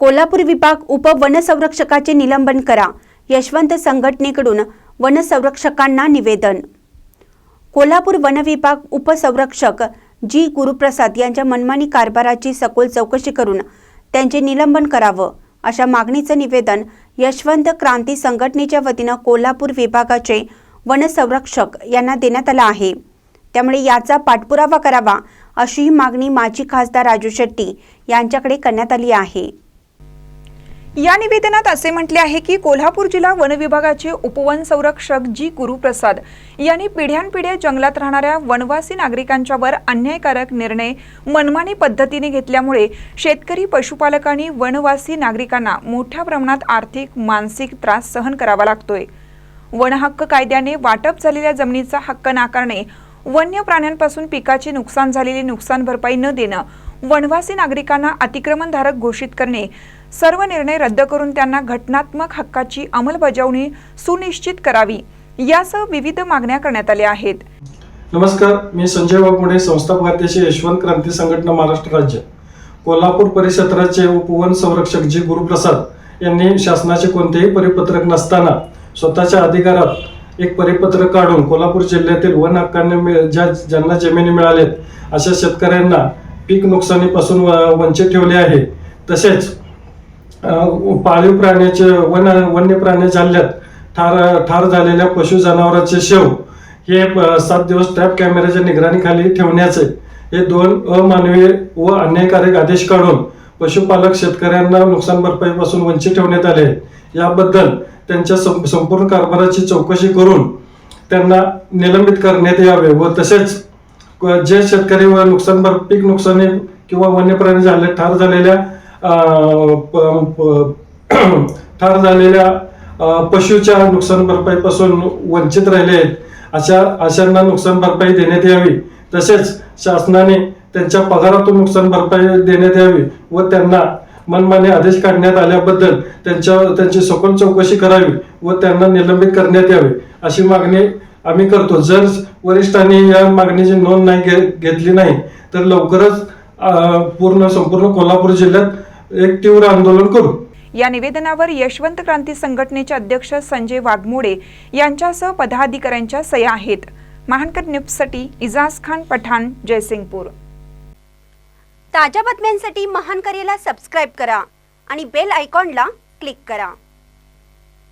कोल्हापूर विभाग उप वनसंरक्षकाचे निलंबन करा. यशवंत संघटनेकडून वनसंरक्षकांना निवेदन. कोल्हापूर वन विभाग उपसंरक्षक जी गुरुप्रसाद यांच्या मनमानी कारभाराची सखोल चौकशी करून त्यांचे निलंबन करावं अशा मागणीचं निवेदन यशवंत क्रांती संघटनेच्या वतीनं कोल्हापूर विभागाचे वनसंरक्षक यांना देण्यात आलं आहे. त्यामुळे याचा पाठपुरावा करावा अशी मागणी माजी खासदार राजू शेट्टी यांच्याकडे करण्यात आली आहे. या निवेदनात असे म्हटले आहे की कोल्हापूर जिल्हा वन विभागाचे उपवन संरक्षक जी गुरुप्रसाद यांनी पिढ्यानपिढ्या जंगलात राहणाऱ्या वनवासी नागरिकांच्यावर अन्यायकारक निर्णय मनमानी पद्धतीने घेतल्यामुळे शेतकरी पशुपालक आणि वनवासी नागरिकांना मोठ्या प्रमाणात आर्थिक मानसिक त्रास सहन करावा लागतोय. वनहक्क कायद्याने वाटप झालेल्या जमिनीचा हक्क नाकारणे वन्य प्राण्यांपासून पिकाचे नुकसान झालेली नुकसान भरपाई न देणं वनवासी नागरिकांना अतिक्रमणधारक घोषित करणे. सर्व निर्णय रद्द करून त्यांना घटनात्मक हक्काची अंमलबजावणी सुनिश्चित करावी. यासह विविध मागण्या करण्यात आल्या आहेत. नमस्कार मी संजय वाघमोडे संस्थापक अध्यक्ष यशवंत क्रांती संघटना महाराष्ट्र राज्य. कोल्हापूर परिक्षेत्राचे उपवन संरक्षक जी. गुरुप्रसाद यांनी शासनाचे कोणतेही परिपत्रक नसताना स्वतःच्या अधिकारात एक परिपत्रक काढून कोल्हापूर जिल्ह्यातील वन हक्काने ज्या ज्यांना जमिनी मिळालेत अशा शेतकऱ्यांना पीक नुकसानीपासून व- वंचित ठेवले आहे. तसेच पाळीव प्राण्याचे वन वन्य प्राणी जाल्ल्यात ठार ठार झालेल्या पशु जनावरांचे शेव हे सात दिवस ट्रॅप कॅमेऱ्याच्या निगराणीखाली ठेवण्याचे. हे दोन अमानवीय व अन्यायकारक आदेश काढून पशुपालक शेतकऱ्यांना नुकसान भरपाईपासून वंचित ठेवण्यात आले. याबद्दल त्यांच्या सं- संपूर्ण कारभाराची चौकशी करून त्यांना निलंबित करण्यात यावे व तसेच जे शेतकरी व नुकसान भर पीक नुकसानी किंवा वन्य प्राणी झाले ठार झालेल्या प- प- ठार झालेल्या पशुच्या नुकसान भरपाईपासून वंचित राहिले आहेत. अशा अशांना नुकसान भरपाई देण्यात यावी. तसेच शासनाने त्यांच्या पगारातून नुकसान भरपाई देण्यात यावी व त्यांना मनमाने आदेश काढण्यात आल्याबद्दल त्यांच्या त्यांची सखोल चौकशी करावी व त्यांना निलंबित करण्यात यावे अशी मागणी आम्ही करतो. जर वरिष्ठांनी या मागणीची नोंद नाही घेतली नाही तर लवकरच पूर्ण संपूर्ण कोल्हापूर जिल्ह्यात एक तीव्र आंदोलन करू. या निवेदनावर यशवंत क्रांती संघटनेचे अध्यक्ष संजय वाघमोडे यांच्यासह पदाधिकाऱ्यांच्या सह्या आहेत. महानकर न्यूजसाठी इजाज खान पठाण जयसिंगपूर. ताज्या बातम्यांसाठी महान करेला सबस्क्राईब करा आणि बेल आयकॉनला क्लिक करा.